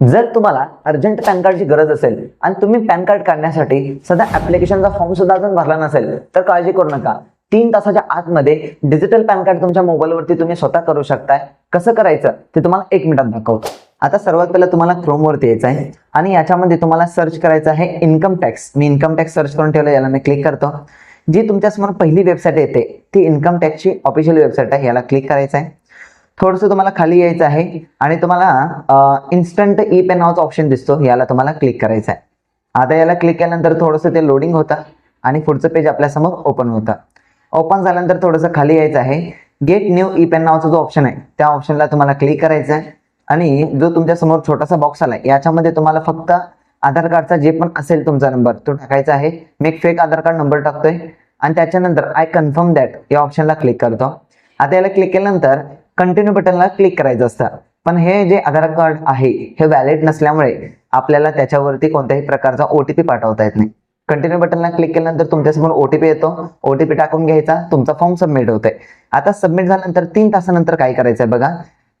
जर तुम्हाला urgent pan कार्डची गरज असेल आणि तुम्ही पॅन कार्ड काढण्यासाठी सध्या ऍप्लिकेशनचा फॉर्म सुद्धा अजून भरला नसेल तर काळजी करू नका. तीन तासाच्या आतमध्ये डिजिटल पॅन कार्ड तुमच्या मोबाईलवरती तुम्ही स्वतः करू शकताय. कसं करायचं? ते तुम्हाला एक मिनिटात दाखवतो. आता सर्वात पहिलं तुम्हाला क्रोमवरती यायचं आहे आणि याच्यामध्ये तुम्हाला सर्च करायचं आहे इन्कम टॅक्स मी इन्कम टॅक्स सर्च करून ठेवलं याला मी क्लिक करतो. जी तुमच्यासमोर पहिली वेबसाईट येते ती इन्कम टॅक्सची ऑफिशियल वेबसाईट आहे याला क्लिक करायचं आहे थोडंसं तुम्हाला खाली यायचं आहे आणि तुम्हाला इन्स्टंट ई पेन नावाचा ऑप्शन दिसतो. याला तुम्हाला क्लिक करायचं आहे. आता याला क्लिक केल्यानंतर थोडंसं ते लोडिंग होतं आणि पुढचं पेज आपल्यासमोर ओपन होतं. ओपन झाल्यानंतर थोडंसं खाली यायचं आहे. गेट न्यू ई पेन नावाचा जो ऑप्शन आहे त्या ऑप्शनला तुम्हाला क्लिक करायचं आहे. आणि जो तुमच्यासमोर छोटासा बॉक्स आला याच्यामध्ये तुम्हाला फक्त आधार कार्डचा जे पण असेल तुमचा नंबर तो टाकायचा आहे. मी एक फेक आधार कार्ड नंबर टाकतोय. आणि त्याच्यानंतर आय कन्फर्म दॅट या ऑप्शनला क्लिक करतो. आता याला क्लिक केल्यानंतर कंटिन्यू बटनला क्लिक करायचं असतं. पण हे जे आधार कार्ड आहे हे व्हॅलिड नसल्यामुळे आपल्याला त्याच्यावरती कोणत्याही प्रकारचा ओटीपी पाठवता येत नाही. कंटिन्यू बटनला क्लिक केल्यानंतर तुमच्यासमोर ओटीपी येतो. ओटीपी टाकून घ्यायचा तुमचा फॉर्म सबमिट होतोय. आता सबमिट झाल्यानंतर तीन तासानंतर काय करायचं आहे बघा.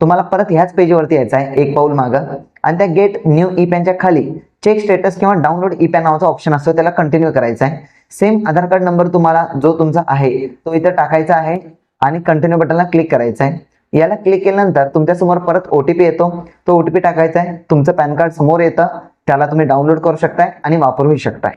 तुम्हाला परत ह्याच पेजवरती यायचं आहे एक पाऊल मागं. आणि त्या गेट न्यू ई पॅनच्या खाली चेक स्टेटस किंवा डाउनलोड ई पॅन नावाचा ऑप्शन असतो त्याला कंटिन्यू करायचा आहे सेम आधार कार्ड नंबर तुम्हाला जो तुमचा आहे तो इथं टाकायचा आहे. आणि कंटिन्यू बटनला क्लिक करायचा आहे याला क्लिक केल्यानंतर तुमच्यासमोर परत ओटीपी येतो. तो ओटीपी टाकायचा आहे. तुमचं पॅन कार्ड समोर येतं. त्याला तुम्ही डाउनलोड करू शकताय आणि वापरूही शकताय.